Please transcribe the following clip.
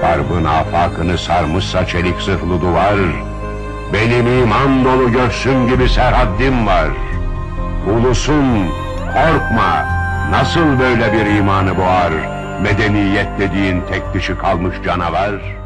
Garbın afakını sarmışsa çelik zırhlı duvar, benim iman dolu göğsüm gibi serhaddim var. Ulusum korkma, nasıl böyle bir imanı boğar, medeniyet dediğin tek dişi kalmış canavar?